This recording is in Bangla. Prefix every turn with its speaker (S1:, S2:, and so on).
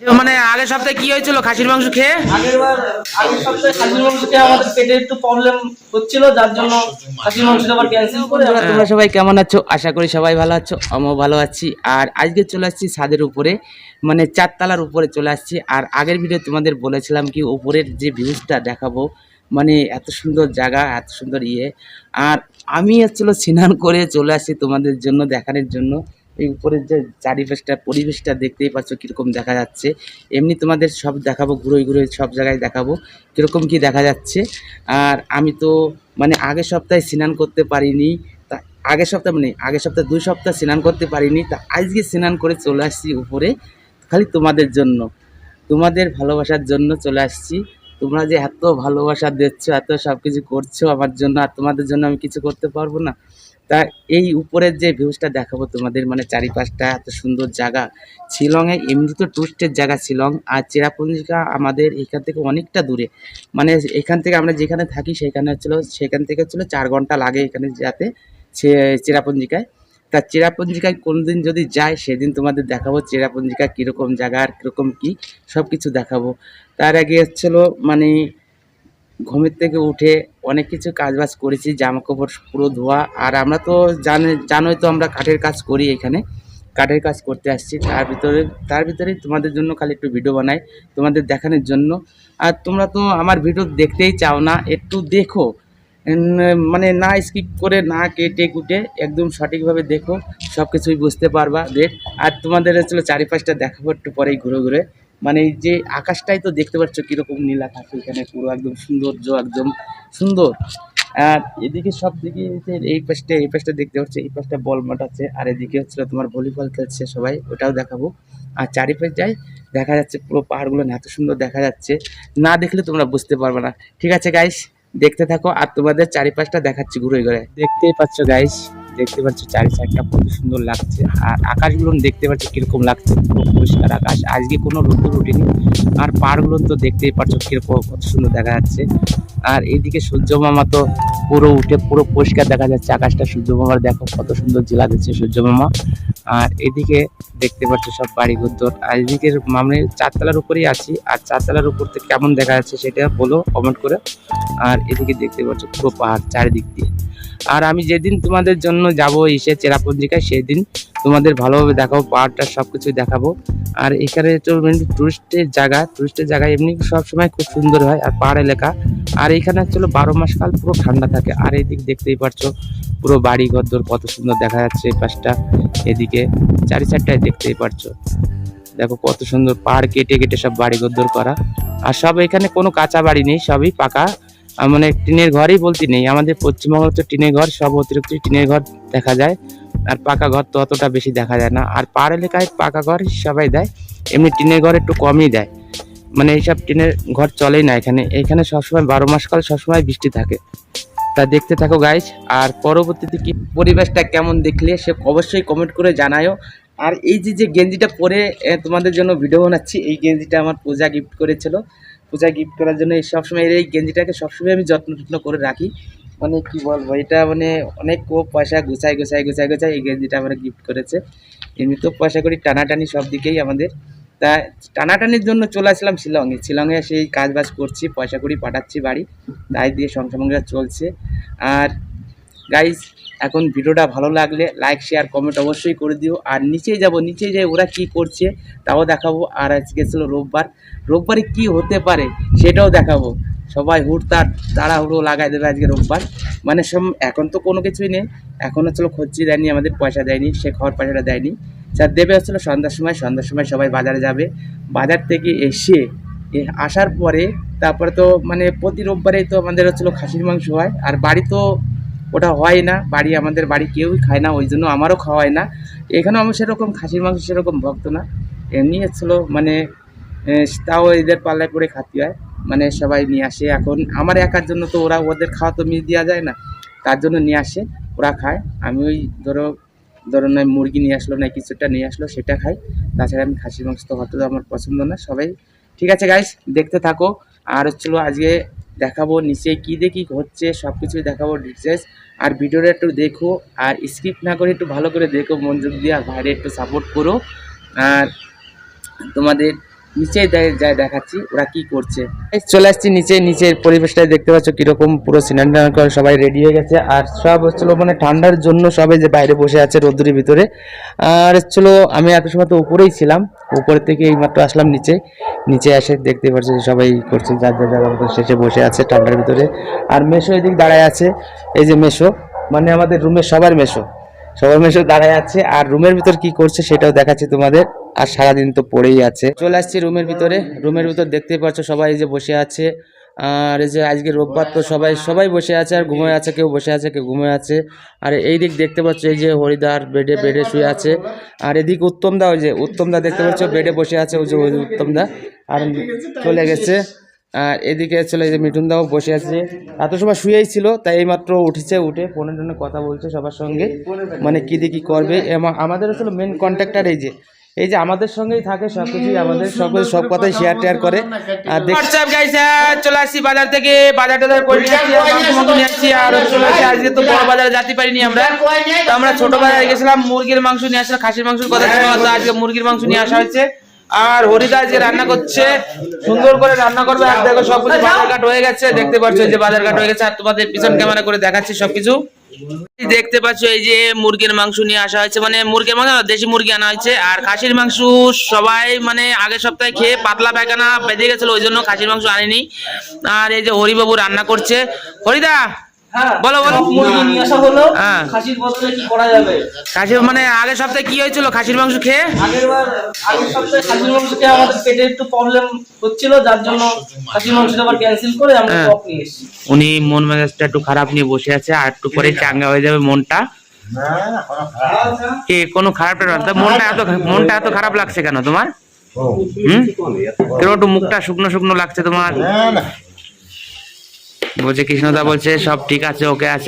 S1: মানে আগের সপ্তাহে কি হয়েছিল? খাসির মাংস খেয়ে?
S2: আগের আগের সপ্তাহে খাসির মাংসতে আমাদের পেটে একটু প্রবলেম হচ্ছিল যার জন্য খাসির মাংসটা আবার ক্যান্সেল করে
S1: তোমরা সবাই কেমন আছো? আশা করি সবাই ভালো আছো আমিও ভালো আছি। আর আজকে চলে আসছি ছাদের উপরে মানে চারতলার উপরে চলে আসছি। আর আগের ভিডিও তোমাদের বলেছিলাম কি উপরের যে ভিউজটা দেখাবো মানে এত সুন্দর জায়গা এত সুন্দর ইয়ে। আর আমি হচ্ছিল স্নান করে চলে আসছি তোমাদের জন্য দেখানোর জন্য। এই উপরের যে চারিপাশটা, পরিবেশটা দেখতেই পাচ্ছ কীরকম দেখা যাচ্ছে। এমনি তোমাদের সব দেখাবো ঘুরে ঘুরে সব জায়গায় দেখাবো কীরকম কি দেখা যাচ্ছে। আর আমি তো মানে আগের সপ্তাহে স্নান করতে পারিনি, তা আগের সপ্তাহ মানে আগের সপ্তাহে দুই সপ্তাহ স্নান করতে পারিনি, তা আজকে স্নান করে চলে আসছি উপরে, খালি তোমাদের জন্য। তোমাদের ভালোবাসার জন্য চলে আসছি। তোমরা যে এত ভালোবাসা দিচ্ছ, এত সব কিছু করছ আমার জন্য আর তোমাদের জন্য আমি কিছু করতে পারব না। তা এই উপরের যে ভিউজটা দেখাবো তোমাদের মানে চারিপাশটা এত সুন্দর জায়গা। শিলংয়ে এমনি তো টুরিস্টের জায়গা শিলং আর চেরাপুঞ্জিকা আমাদের এখান থেকে অনেকটা দূরে। মানে এখান থেকে আমরা যেখানে থাকি সেখানে হচ্ছিল, সেখান থেকে হচ্ছিল চার ঘণ্টা লাগে এখানে যাতে চেরাপুঞ্জিকায় তা চেরাপুঞ্জিকায় কোনদিন যদি যাই সেদিন তোমাদের দেখাবো চেরাপুঞ্জিকা কীরকম জায়গা আর কীরকম কী সব কিছু দেখাবো। তার আগে হচ্ছিল মানে ঘুমের থেকে উঠে অনেক কিছু কাজবাজ করেছি জামা কাপড় পুরো ধোয়া। আর আমরা তো জানে, জানোই তো আমরা কাঠের কাজ করি এখানে, কাঠের কাজ করতে আসছি। তার ভিতরে, তার ভিতরেই তোমাদের জন্য খালি একটু ভিডিও বানাই, তোমাদের দেখানোর জন্য। আর তোমরা তো আমার ভিডিও দেখতেই চাও না, একটু দেখো। মানে না স্কিপ করে, না কেটে কুটে একদম সঠিকভাবে দেখো সব কিছুই বুঝতে পারবা। দেখ আর তোমাদের হচ্ছিল চারিপাশটা দেখাবো একটু পরেই ঘুরে ঘুরে। মানে এই যে আকাশটাই তো দেখতে পাচ্ছ কীরকম নীল আকাশ, এখানে পুরো একদম সৌন্দর্য, একদম সুন্দর। আর এদিকে সব দিকে এই পাশটা এই পাশটা দেখতে পাচ্ছ, এই পাশটা বল মাঠ আছে। আর এদিকে হচ্ছিল তোমার ভলিবল খেলছে সবাই, ওটাও দেখাবো। আর চারিপাশ যাই দেখা যাচ্ছে পুরো পাহাড়গুলো এত সুন্দর দেখা যাচ্ছে। না দেখলে তোমরা বুঝতে পারবে না। ঠিক আছে গাইস দেখতে থাকো, আর তোমাদের চারিপাশটা দেখাচ্ছি ঘুরে ঘুরে। দেখতেই পাচ্ছ গাইস দেখতে পাচ্ছ চারি সাইডটা কত সুন্দর লাগছে, আর আকাশগুলো দেখতে পাচ্ছ কীরকম লাগছে পুরো পরিষ্কার আকাশ। আজকে কোনো রোদ্দুর উঠেনি আর পাহাড়গুলো তো দেখতেই পাচ্ছ কীরকম, কত সুন্দর দেখা যাচ্ছে। আর এইদিকে সূর্য মামা তো পুরো উঠে, পুরো পরিষ্কার দেখা যাচ্ছে, আকাশটা সূর্য মামার দেখো কত সুন্দর জেলা দিচ্ছে সূর্য মামা আর এদিকে দেখতে পাচ্ছ সব বাড়ি ঘর আর এদিকে মানে চারতলার উপরেই আছি। আর চারতলার উপর থেকে কেমন দেখা যাচ্ছে সেটা বলো কমেন্ট করে। আর এদিকে দেখতে পাচ্ছ পুরো পাহাড় চারিদিক দিয়ে। আর আমি যেদিন তোমাদের জন্য যাব এসে চেরাপুঞ্জিকায়, সেদিন তোমাদের ভালোভাবে দেখাবো, পাহাড়টা সব কিছু দেখাবো। আর এখানে তো টুরিস্টের জায়গা। টুরিস্টের জায়গা এমনি সব সময় খুব সুন্দর হয়, আর পাহাড় এলাকা। আর এখানে হচ্ছিল বারো মাস কাল পুরো ঠান্ডা থাকে। আর এদিক দেখতেই পারছ পুরো বাড়ি ঘরদোর কত সুন্দর দেখা যাচ্ছে এই পাশটা। এদিকে চারি চারটায় দেখতেই পারছ। দেখো কত সুন্দর পাহাড় কেটে কেটে সব বাড়ি ঘরদোর করা। আর সব এখানে কোনো কাঁচা বাড়ি নেই, সবই পাকা। মানে টিনের ঘরই বলতে নেই, আমাদের পশ্চিমবঙ্গে তো টিনের ঘর, সব অতিরিক্ত টিনের ঘর দেখা যায়। আর পাকা ঘর তো অতটা বেশি দেখা যায় না। আর পাহাড় এলাকায় পাকা ঘর সবাই দেয়, এমনি টিনের ঘর একটু কমই দেয়। মানে এইসব টিনের ঘর চলেই না এখানে। এখানে সবসময় বারো মাস কাল সবসময় বৃষ্টি থাকে। তা দেখতে থাকো গাইস আর পরবর্তীতে কি পরিবেশটা কেমন দেখলে সে অবশ্যই কমেন্ট করে জানায়ও। আর এই যে যে গেঞ্জিটা পরে তোমাদের জন্য ভিডিও বানাচ্ছি, এই গেঞ্জিটা আমার পূজা গিফট করেছিল। পূজা গিফট করার জন্য এই সবসময় এই গেঞ্জিটাকে সবসময় আমি যত্ন টত্ন করে রাখি। মানে কি বলব, এটা মানে অনেক ও পয়সা গুছাই গুছাই গুছাই গুছাই এই গেঞ্জিটা আমরা গিফট করেছে। এমনি তো পয়সা করি টানাটানি সব দিকেই আমাদের। তা টানাটানির জন্য চলে আসলাম শিলংয়ে। শিলংয়ে সেই কাজ বাজ করছি, পয়সা করি পাঠাচ্ছি বাড়ি। তাই দিয়ে সংসার চলছে। আর গাইস এখন ভিডিওটা ভালো লাগলে লাইক শেয়ার কমেন্ট অবশ্যই করে দিও। আর নিচেই যাব নিচে যাই ওরা কি করছে তাও দেখাবো। আর আজকে ছিল রোববার। রোববারে কি হতে পারে সেটাও দেখাবো। সবাই হুড় তার তাড়াহুড়ো লাগাই দেবে আজকে রোববার। মানে সব এখন তো কোনো কিছুই নেই। এখন হচ্ছিল খরচি দেয়নি, আমাদের পয়সা দেয়নি, সে খাওয়ার পয়সাটা দেয়নি। স্যার, দেবে হচ্ছিল সন্ধ্যার সময় সন্ধ্যার সময় সবাই বাজারে যাবে। বাজার থেকে এসে আসার পরে তারপরে তো মানে প্রতি রোববারেই তো আমাদের হচ্ছিল খাসির মাংস হয়। আর বাড়ি তো ওটা হয় না, বাড়ি আমাদের বাড়ি কেউই খায় না, ওই জন্য আমারও খাওয়া হয় না। এখানেও আমি সেরকম খাসির মাংস সেরকম ভক্ত না। এমনি হচ্ছিল মানে তাও এদের পাল্লায় পড়ে খাতি হয়। মানে সবাই নিয়ে আসে। এখন আমার একার জন্য তো ওরা ওদের খাওয়া তো মিস দেওয়া যায় না। তার জন্য নিয়ে আসে, ওরা খায়। আমি ওই ধরো ধরো নয় মুরগি নিয়ে আসলো না কিছুটা নিয়ে আসলো, সেটা খাই। তাছাড়া আমি খাসির মাংস তো হতো আমার পছন্দ না, সবাই। ঠিক আছে গাইস দেখতে থাকো। আর হচ্ছিল আজকে দেখাবো নিচে কী দেখি, হচ্ছে সব কিছুই দেখাবো ডিটেলস আর ভিডিওটা একটু দেখো, আর স্কিপ না করে একটু ভালো করে দেখো, মনোযোগ দিয়ে আর বাইরে একটু সাপোর্ট করো। আর তোমাদের নিচেই যাই দেখাচ্ছি ওরা কি করছে। চলে আসছি নিচে, নিচের পরিবেশটা দেখতে পাচ্ছ কীরকম পুরো সিলিন্ডার করে সবাই রেডি হয়ে গেছে। আর সব হচ্ছিল মানে ঠান্ডার জন্য সবাই যে বাইরে বসে আছে রোদ্দুরের ভিতরে। আর হচ্ছিল আমি এত সময় তো উপরেই ছিলাম, উপর থেকে এইমাত্র আসলাম নিচে। নিচে এসে দেখতে পাচ্ছি সবাই করছে, যার যার জায়গা মতো শেষে বসে আছে ঠান্ডার ভিতরে। আর মেশো এদিক দাঁড়ায় আছে, এই যে মেশো মানে আমাদের রুমের সবার মেশো। সবার মেশো দাঁড়ায় আছে, আর রুমের ভিতর কি করছে সেটাও দেখাচ্ছি তোমাদের। আর সারাদিন তো পড়েই আছে। চলে আসছি রুমের ভিতরে। রুমের ভিতর দেখতে পাচ্ছ সবাই যে বসে আছে। আর এই যে আজকে রোববার তো সবাই সবাই বসে আছে আর ঘুমিয়ে আছে, কেউ বসে আছে, কেউ ঘুমিয়ে আছে। আর এই দিক দেখতে পাচ্ছ এই যে হরিদার বেডে বেডে শুয়ে আছে। আর এদিক উত্তমদা, ওই যে উত্তমদা দেখতে পাচ্ছ বেডে বসে আছে, ওই যে ওই উত্তমদা। আর চলে গেছে। আর এদিকে চলে যে মিঠুনদাও বসে আছে। এত সময় শুয়েই ছিল, তাই এইমাত্র উঠেছে, উঠে ফোনে টোনে কথা বলছে সবার সঙ্গে। মানে কি দিয়ে কি করবে? আমাদের আসলে মেন কন্ট্যাক্টার এই যে এই যে আমাদের সঙ্গেই থাকে সবকিছুই আমাদের সব সব কথাই শেয়ার টেয়ার করে। আর হোয়াটসঅ্যাপ গাইস চলে আসছি বাজার থেকে বাজার টাজার করে নিয়ে আসছি আর চলে আসছি আজকে তো বড় বাজারে যেতে পারিনি আমরা। তো আমরা ছোট বাজারে গেছিলাম মুরগির মাংস নিয়ে আসলাম খাসির মাংসের কথা ছিল তো আজকে মুরগির মাংস নিয়ে আসা হয়েছে। আর হরিদা আজকে রান্না করছে সুন্দর করে রান্না করবে আর দেখো সবকিছু বাজার ঘাট হয়ে গেছে দেখতে পাচ্ছ যে বাজার ঘাট হয়ে গেছে আর তোমাদের পিছন ক্যামেরা করে দেখাচ্ছি সবকিছু। দেখতে পাচ্ছ এই যে মুরগির মাংস নিয়ে আসা হয়েছে। মানে মুরগির মাংস দেশি মুরগি আনা হয়েছে। আর খাসির মাংস সবাই মানে আগের সপ্তাহে খেয়ে পাতলা পায়খানা বেঁধে গেছিল, ওই জন্য খাসির মাংস আনেনি। আর এই যে হরিবাবু রান্না করছে। হরিদা! বলো, বলো।
S2: মুরগি নিয়ে আসা হলো
S1: হ্যাঁ।
S2: খাসির বদলে কি করা যাবে?
S1: খাসির মানে আগের সপ্তাহে কি হয়েছিল? খাসির মাংস খেয়ে?
S2: আগের আগের সপ্তাহে খাসির মাংস খেয়ে আমাদের পেটে একটু প্রবলেম হচ্ছিল যার জন্য খাসির মাংসটা আবার ক্যান্সেল করে আমরা
S1: হ্যাঁ।
S2: নিয়ে এসেছি।
S1: উনি মন মেজাজটা একটু খারাপ নিয়ে বসে আছে আর একটু পরে চাঙ্গা হয়ে যাবে মনটা। কি কোনো খারাপ না মনটা এত মনটা এত খারাপ লাগছে কেন তোমার? হুম? কেন একটু মুখটা শুকনো শুকনো লাগছে তোমার? বলছে কৃষ্ণদা বলছে সব ঠিক আছে ওকে আছে।